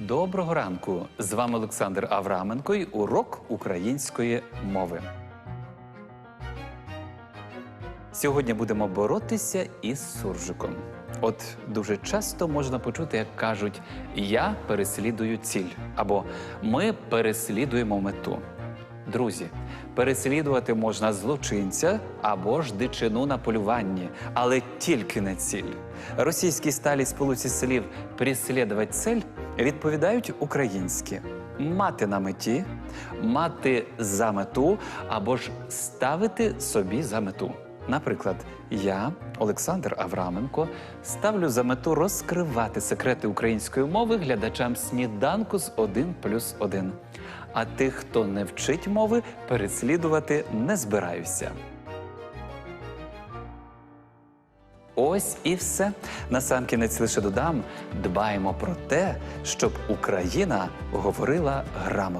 доброго ранку! З вами Олександр Авраменко і урок української мови. Сьогодні будемо боротися із суржиком. От дуже часто можна почути, як кажуть, я переслідую ціль або ми переслідуємо мету. Друзі, переслідувати можна злочинця або ж дичину на полюванні, але тільки не ціль. Російські сталі сполуці слів «преслідувати цель відповідають українські мати на меті, мати за мету або ж ставити собі за мету. Наприклад, я, Олександр Авраменко, ставлю за мету розкривати секрети української мови глядачам сніданку з 1 плюс 1. А тих, хто не вчить мови, переслідувати не збираюся. Ось і все. Насамкінець лише додам: дбаємо про те, щоб Україна говорила грамотно.